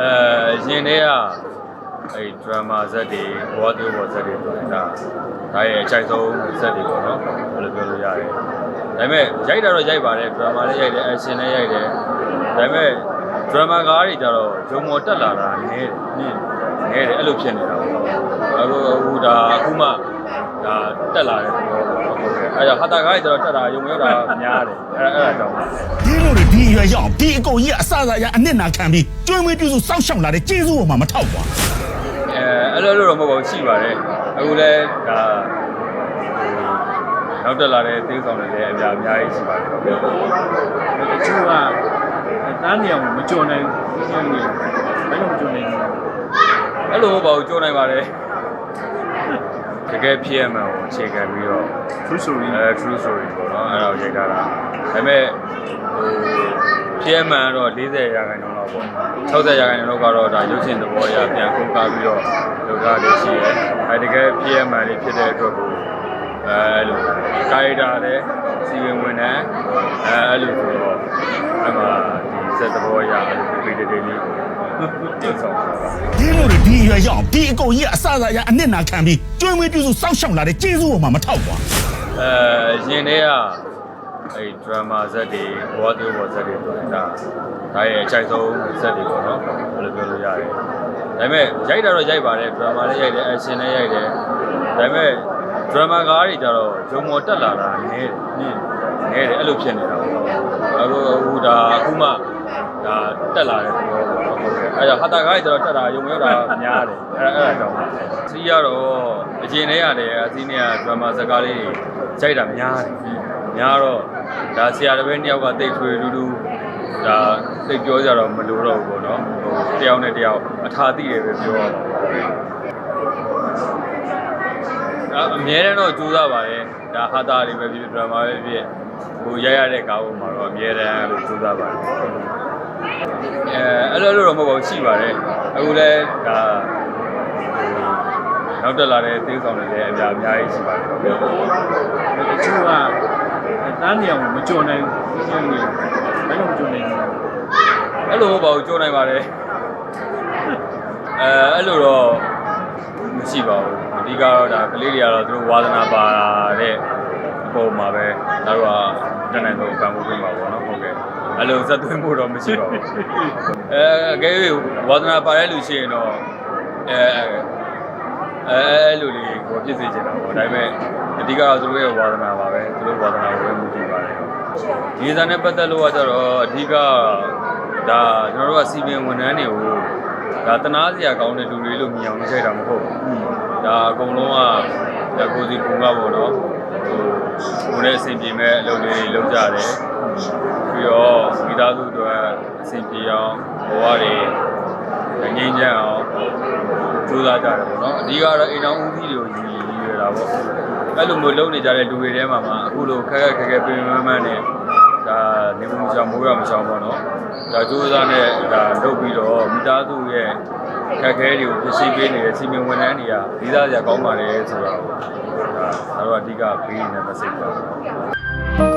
အဲရင်ထဲကအဲဒရမာဇက်တွေဘောတိဘောဇက်တွေဆိုရင်ဒါဒါရဲ့အချိုက်ဆုံးဇက်တွေပေါ့နော်ဘယ်လိုပြောလို့ရတယ်ဒါပေမဲ့ရိုက်တာတော့ရိုက်ပါတယ်ဒရမာလည်းရိုက်တယ်အရှင်လည်းရိုက်တယ်ဒါပေမဲ့ဒရမာကားတွေကြတော့ဂျုံမော်တက်လာတာနည်းနည်းနည်းတယ်အဲ့လိုဖြစ်နေတာပေါ့အခုအခုဒါအခုမှဒါတက်လာတဲ့သ ဘောပေါ့နော်ဟုတ်ကဲ့အဲဒါဟာတာကားတွေကြတော့တက်တာရုံရောက်တာများတယ်အဲ့အဲ့ဒါကြောင့်ပါဒီလိုတွေဒီအရွယ်ရောက်အောင်ဒီအကုန်ကြီးကအစအစအရအနစ်နာခံပြီးကျွေးမွေးပြုစုစောင့်ရှောက်လာတဲ့ကျေးဇူးပေါ်မှာမထောက်ပါအဲအဲ့လိုလိုတော့မဟုတ်ပါဘူးရှိပါတယ်အခုလည်းဒါနောက်တက်လာတဲ့သေဆောင်တွေလည်းအများအများကြီးရှိပါတယ်ဟုတ်ကဲ့တချို့ကတန်းနေအောင်မကြော်နိုင်ဘူးဘယ်လိုမကြော်နိုင်ဘူးအဲ့လိုမဟုတ်ပါဘူးကြိုးနိုင်ပါတယ် တကယ်ဖြစ်ရမှန်ကိုအခြေခံပြီးတော့သူဆိုရင်အဲ true story ပေါ့နော်အဲ့ဒါကိုရိုက်ထားတာဒါပေမဲ့ဟိုဖြစ်ရမှန်တော့40ရာခိုင်နှုန်းလောက်ပေါ့60ရာခိုင်နှုန်းလောက်ကတော့ဒါရုပ်ရှင်သဘောအရပြန်ကုန်ကားပြီးတော့လုပ်ထားလေးရှိရဲအဲတကယ်ဖြစ်ရမှန်လေးဖြစ်တဲ့အတွက်ကိုအဲလိုကာရီတာလည်းစီဝင်ဝင်နေအဲအဲ့လိုဆိုတော့အဲ့မှာဒီစက်သဘောအရအဲ့လိုပြေးတေးလေးလေးတင်ဆောင်တာပါ ဒီလိုတွေဒီအရွယ်ရောက်အောင်ဒီအကုန်ကြီးကအစအစအရအနစ်နာခံပြီးကျွေးမွေးပြုစုစောင့်ရှောက်လာတဲ့ကျေးဇူးပေါ်မှာမထောက်ပါအဲရင်ထဲကအဲဒရမာဇက်တွေဘောတိဘောဇက်တွေဆိုရင်ဒါဒါရဲ့အချိုက်ဆုံးဇက်တွေပေါ့နော်ဘယ်လိုပြောလို့ရတယ်ဒါပေမဲ့ရိုက်တာတော့ရိုက်ပါတယ်ဒရမာလည်းရိုက်တယ်အရှင်လည်းရိုက်တယ်ဒါပေမဲ့ဒရမာကားတွေကြတော့ဂျုံမော်တက်လာတာနည်းနည်းနည်းတယ်အဲ့လိုဖြစ်နေတာပေါ့အခုအခုဒါအခုမှဒါတက်လာတဲ့သဘောပေါ့နော် ဟုတ်ကဲ့အဲဒါဟာတာကားတွေကြတော့တက်တာရုံရောက်တာများတယ်အဲအဲ့ဒါကြောင့်ပါစီးရတော့အကျင်ထဲရတယ်အစီးနဲ့ဒရမာဇက်ကားလေးတွေကြိုက်တာများတယ်များတော့ဒါဆရာတစ်ပည့်နှစ်ယောက်ကတိတ်ထွေတူတူဒါသိပ်ပြောကြတော့မလိုတော့ဘူးပေါ့နော်ဟိုတယောက်နဲ့တယောက်အထာသိတယ်ပဲပြောရမှာဒါအများတန်းတော့ကြိုးစားပါတယ်ဒါဟာတာတွေပဲဖြစ်ဖြစ်ဒရမာပဲဖြစ်ဟိုရိုက်ရတဲ့ကားပေါ်မှာတော့အများတန်းလို့ကြိုးစားပါတယ် အဲအဲ့လိုလိုတော့မဟုတ်ပါဘူးရှိပါတယ်အခုလည်းဒါနောက်တက်လာတဲ့သေဆောင်တွေလည်းအများအများကြီးရှိပါတယ်ဟုတ်ကဲ့တချို့ကတန်းနေအောင်မကြော်နိုင်ဘူးဘယ်လိုမကြော်နိုင်ဘူးအဲ့လိုမဟုတ်ပါဘူးကြိုးနိုင်ပါတယ်အဲအဲ့လိုတော့မရှိပါဘူးအဓိကတော့ဒါကလေးတွေကတော့သူတို့ဝါသနာပါတဲ့အပေါ်မှာပဲဒါတို့ကတက်နိုင်တော့ပံ့ပိုးပေးမှာပေါ့နော်ဟုတ်ကဲ့ အဲ့လိုဇက်သွင်းဖို့တော့မရှိပါဘူးအဲအကယ်၍ဝါသနာပါတဲ့လူရှိရင်တော့အဲအဲအဲ့လိုလေးကိုပြည့်စုံချင်တာပေါ့ဒါပေမဲ့အဓိကတော့သူတို့ရဲ့ဝါသနာပါပဲသူတို့ဝါသနာကိုပဲမူတည်ပါတယ်ဒီဇာနဲ့ပတ်သက်လို့ကကျတော့အဓိကဒါကျွန်တော်တို့ကစီပင်ဝန်ထမ်းတွေကိုဒါတနာစရာကောင်းတဲ့လူတွေလို့မြင်အောင်လုပ်ခဲ့တာမဟုတ်ဘူးဒါအကုန်လုံးကဒါကိုစီပုံကပေါ့နော်ဟိုကိုယ်နဲ့အဆင်ပြေမဲ့အလုပ်တွေလုပ်ကြတယ် ပြီးတော့မိသားစုတွေအဆင်ပြေအောင်ဘဝတွေငြိမ်းချမ်းအောင်ကြိုးစားကြတယ်ပေါ့နော်အဓိကတော့အိမ်တော်ဦးကြီးတွေကိုရည်ရည်ရတာပေါ့အဲ့လိုမျိုးလုပ်နေကြတဲ့လူတွေထဲမှာမှအခုလိုခက်ခက်ခက်ခက်ပြင်ပန်းပန်းနဲ့ဒါနေမှုမချောင်မိုးရမချောင်ပေါ့နော်ဒါကြိုးစားနဲ့ဒါလုပ်ပြီးတော့မိသားစုရဲ့ခက်ခဲတွေကိုဖြစ်စီပေးနေတဲ့စီမံဝန်ထမ်းတွေကဒီသားစရာကောင်းပါလေဆိုတော့ဒါတော့အဓိကပေးနေတဲ့ message ပါ